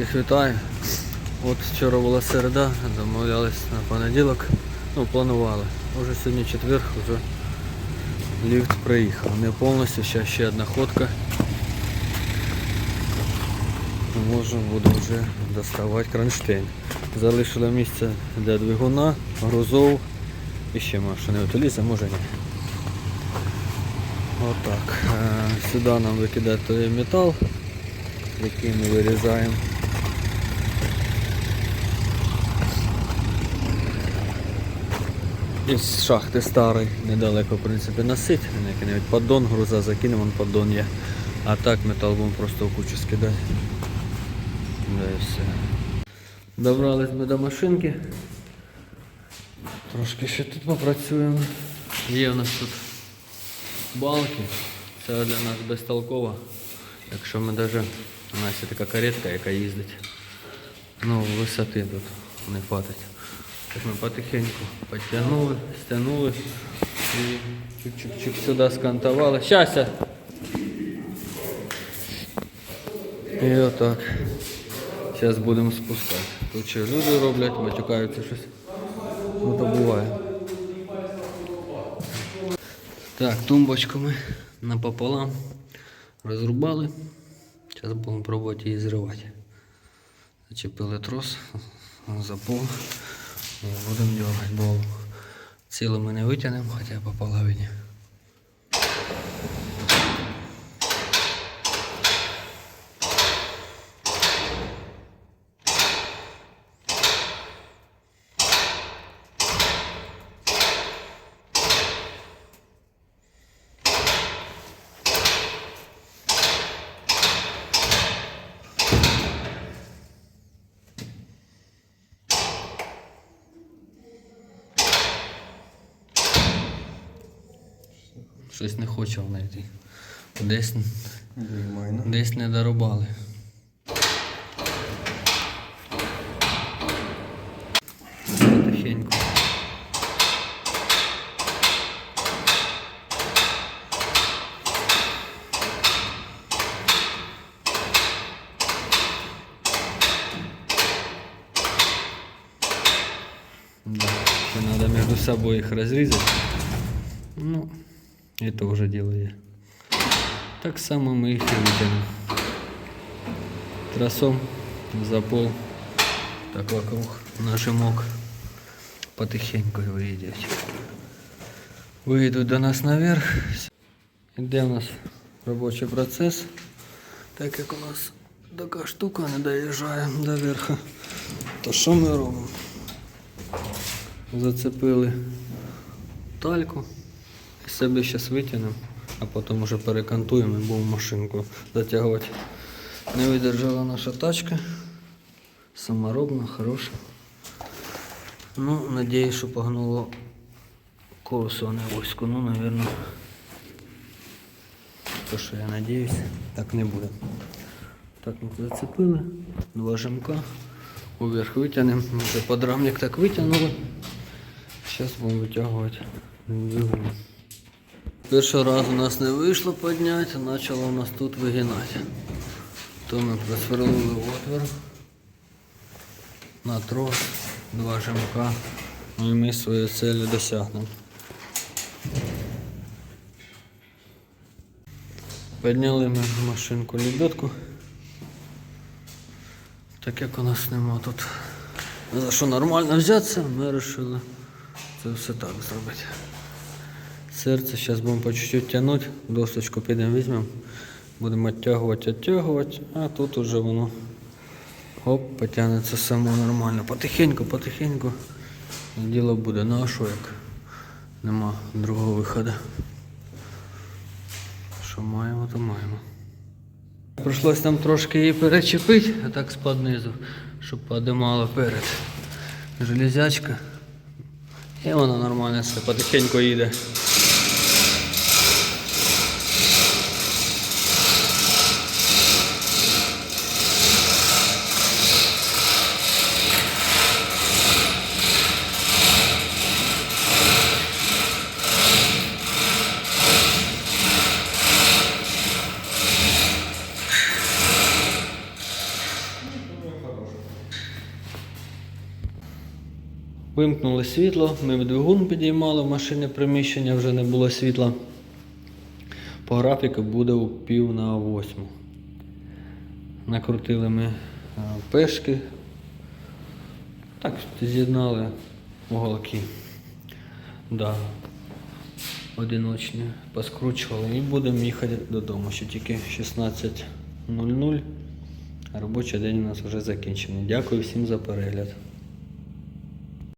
Всіх вітаю. От вчора була середа, домовлялись на понеділок. Ну, планували. Уже сьогодні четвер, вже ліфт приїхав. Не повністю, ще ще одна ходка. Можна буде вже доставати кронштейн. Залишили місце для двигуна, грузов і ще машини. От ліса може ні. Отак. Е, Сюди нам викидати метал, який ми вирізаємо. Із шахти старий, недалеко в принципі носить, Який навіть поддон груза закинемо, вон поддон є. А так метал будемо просто в кучу скидати. Да і все. Добрались ми до машинки. Трошки ще тут попрацюємо. Є у нас тут балки. Це для нас безтолково. Якщо ми навіть у нас є така каретка, яка їздить. Ну, висоти тут не хватить. Так ми потихеньку підтягнули, стягнули і чик-чик-чик сюди скантували. Щастя! І отак. Зараз будемо спускати. Тут ще люди роблять, матюкаються щось. Ну то буває. Так, тумбочку ми напополам розрубали. Зараз будемо пробувати її зривати. Зачепили трос, запол. Будемо дергати, бо цілу ми не витягнемо, хоча по половині. Щось не хоче вона йти. Десь, десь не дорубали. Потихеньку. Да, надо между собой их разрезать. Ну, это уже дело я. Так само мы их и вытянем. Тросом за пол. Так вокруг нажимок. Потихеньку выйдет. Вийдуть до нас наверх. Іде у нас робочий процес. Так як у нас така штука не доїжджає до верха. То що ми робимо? Зацепили тальку. Себе зараз витягнемо, а потім вже перекантуємо і будемо машинку затягувати. Не видержала наша тачка. Саморобна, хороша. Ну, надіюсь, що погнуло колесо, а не оську. Ну, напевно. То, що я надіюсь, так не буде. Так ми зацепили, два жимка. Уверх витягнемо. Вже подрамник так витягнули. Зараз будемо витягувати. Перший раз у нас не вийшло підняти, почало у нас тут вигинати. То ми просверлили отвір на трос, два жимка. Ну і ми свої цілі досягнемо. Підняли ми машинку лебедку. Так як у нас нема тут за що нормально взятися, ми вирішили це все так зробити. Серце зараз будемо по чуть-чуть тягнути, досочку підемо візьмемо, будемо відтягувати, відтягувати, а тут уже воно оп, потягнеться само нормально. Потихеньку, потихеньку. Діло буде. Ну як? Нема другого виходу. Що маємо, то маємо. Прийшлось там трошки її перечепити, а так з-під щоб подимала перед. Железячка. І вона нормально все потихеньку їде. Вимкнули світло, ми двигун підіймали, в машині приміщення вже не було світла. По графіку буде у пів на восьму. Накрутили ми е, пешки. Так, з'єднали уголки. Да. Одиночні поскручували і будемо їхати додому. Ще тільки 16.00. Робочий день у нас вже закінчений. Дякую всім за перегляд.